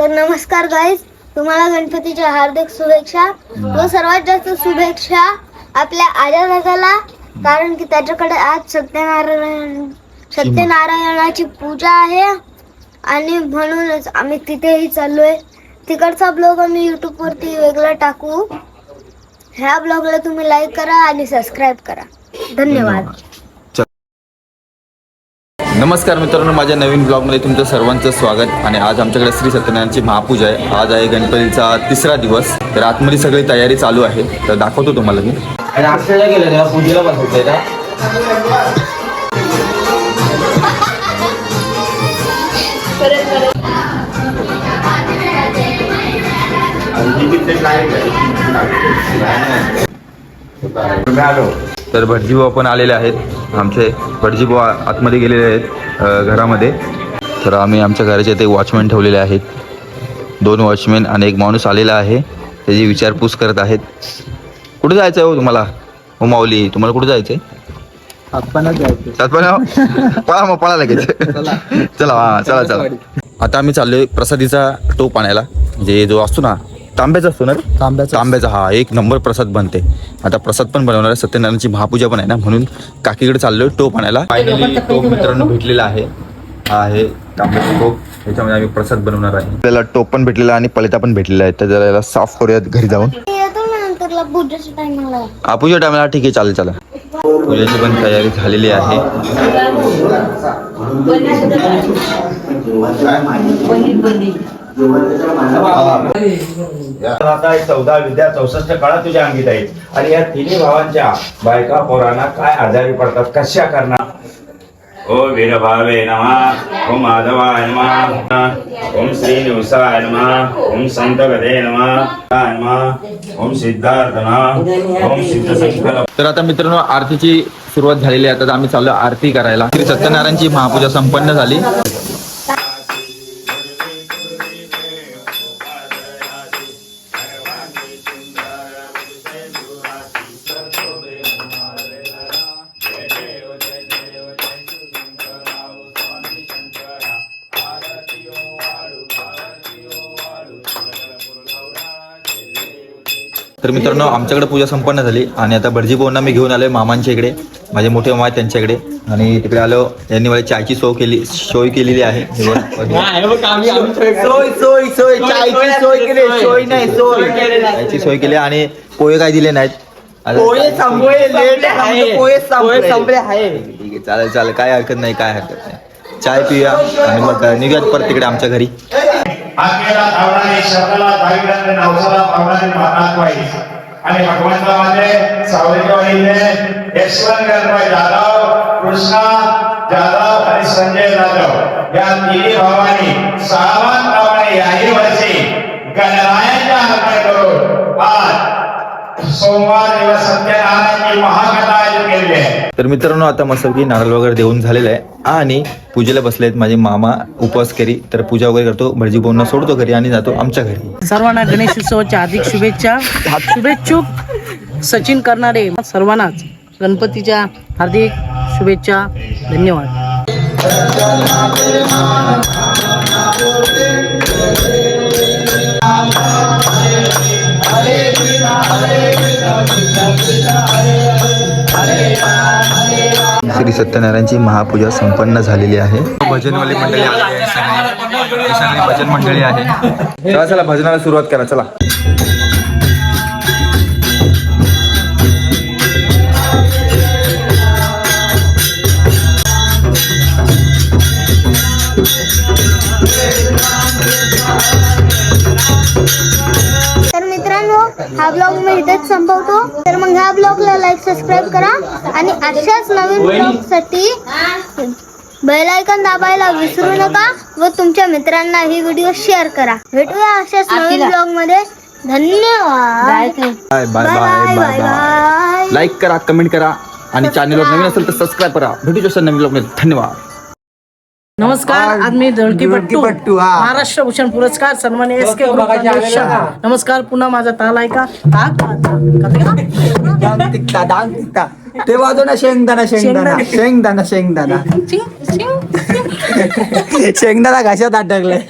तर नमस्कार गाईज तुम्हाला गणपतीच्या हार्दिक शुभेच्छा व सर्वात जास्त शुभेच्छा आपल्या आजा कारण की त्याच्याकडे आज सत्यनारायण सत्यनारायणाची पूजा आहे. आणि म्हणूनच आम्ही तिथेही चाललोय. तिकडचा ब्लॉग आम्ही युट्यूबवरती वेगळा टाकू. ह्या ब्लॉगला तुम्ही लाईक करा आणि सबस्क्राईब करा. धन्यवाद. नमस्कार मित्रांनो माझ्या नवीन ब्लॉगमध्ये तुमचं सर्वांचं स्वागत आणि आज आमच्याकडे श्री सत्यनारायणची महापूजा आहे. आज आहे गणपतीचा तिसरा दिवस. तर आतमध्ये सगळी तयारी चालू आहे. तर दाखवतो तुम्हाला मी. आणि आपल्याला गेलं तेव्हा पूजेला बसवतंय का? तर भटजीभाऊ पण आलेले आहेत. आमचे भटजीभाऊ आ- आतमध्ये गेलेले आहेत घरामध्ये. तर आम्ही आमच्या घराचे ते वॉचमॅन ठेवलेले आहेत. दोन वॉचमॅन आणि एक माणूस आलेला आहे. त्याची विचारपूस करत आहेत. कुठे जायचं आहे हो तुम्हाला? हो माऊली तुम्हाला कुठे जायचं आहे. पळा मग पळा लगेच. चला. हा चला चला. आता आम्ही चाललोय प्रसादीचा टोप आणायला. म्हणजे जो असतो ना तांब्याचा असतो ना रे? तांब्याचा. तांब्याचा हा एक नंबर प्रसाद बनते. आता प्रसाद पण बनवणार आहे सत्यनारायणची महापूजा पण आहे ना म्हणून काकीकडे चाललोय टोप आणायला. फायनली टोप मित्रांनो भेटलेला आहे. हा आहे तांब्याचा टोप याच्यामध्ये आम्ही प्रसाद बनवणार आहे. आपल्याला टोप पण भेटलेला आणि पलिता पण भेटलेला आहे तर जरा याला साफ करूयात घरी जाऊन. येतो ना नंतरला पूजेच्या टायमाला. ठीक आहे चालेल चला. पूजेची पण तयारी झालेली आहे. आता चौदा विद्या चौसष्ट काळा तुझ्या अंगीत आहेत. आणि या तिन्ही भावांच्या बायका पोरांना काय आजारी पडतात कशा करणार? ओ वीरभावे नमः. ओम माधवाय नमः. ओम श्री निवसाय नमः. ओम संत गदे नमः. नमः. ओम सिद्धार्थ नमः. ओम सिद्ध संकल्प तर आता मित्रांनो आरतीची सुरुवात झालेली आहे. आता आम्ही चाललो आरती करायला. श्री सत्यनारायणची महापूजा संपन्न झाली. तर मित्रांनो आमच्याकडे पूजा संपन्न झाली. आणि आता भटजी भाऊंना मी घेऊन आलोय मामांच्या इकडे. माझे मोठे मामा आहेत त्यांच्याकडे आणि तिकडे आलो. यांनी मला चायची सोय केली सोय केलेली आहे. बघ. सोय सोय सोय चायची सोय केली सोय. नाही सोय. चायची सोय केली आणि पोहे काय दिले नाहीत. पोहे पोहे संपले. आहे. ठीक आहे चालेल चालेल. काय हरकत नाही काय हरकत नाही. चाय पिऊया आणि मग निघूयात परत तिकडे आमच्या घरी. आत्मेला धावणारे शब्दाला धाविणारे नावसाला धावणारे महाराज पाहिजे आणि भगवंतामध्ये सावलीवाडीने यशवंत गणपती जाधव कृष्णा जाधव आणि संजय जाधव. या तिन्ही भावांनी सावंतप्रमाणे याही वर्षी गणरायाच्या अर्पण करून आज सोमवार दिवस सत्यनारायणची महाकथा आयोजित केलेली आहे. तर मित्रांनो आता मस्तपैकी नारळ वगैरे देऊन झालेलं आहे. आणि पूजेला बसले आहेत माझे मामा उपवास करी तर पूजा वगैरे करतो. भटजी भाऊंना सोडतो घरी आणि जातो आमच्या घरी. सर्वांना गणेश उत्सवाच्या हार्दिक शुभेच्छा. शुभेच्छुक सचिन करणारे सर्वांनाच गणपतीच्या हार्दिक शुभेच्छा. धन्यवाद. श्री सत्यनारायणची महापूजा संपन्न झालेली आहे. भजनवाली मंडळी आलेली आहे. सगळी भजन मंडळी आहे. चला चला भजनाला सुरुवात करा चला. हा ब्लॉग मी इथेच संपवतो. तर मग ह्या ब्लॉगला लाईक सबस्क्राईब करा. आणि अशाच नवीन ब्लॉगसाठी बेल आयकॉन दाबायला विसरू नका व तुमच्या मित्रांना ही व्हिडिओ शेअर करा. भेटूया अशाच नवीन ब्लॉगमध्ये धन्यवाद bye bye bye bye bye like करा कमेंट करा. आणि चॅनलवर नवीन असेल तर सबस्क्राईब करा. भेटू जसं नवीन ब्लॉग धन्यवाद. नमस्कार आज मी धडकी पट्टू महाराष्ट्र भूषण पुरस्कार सन्मान एस के नमस्कार पुन्हा माझा ताल ऐका. ताक दांग तिकता दांग तिकता ते वाजव ना शेंगदाणा शेंगदाणा. शेंगदाणा. शेंगदाणा शेंगदाणा. घशात अटकलाय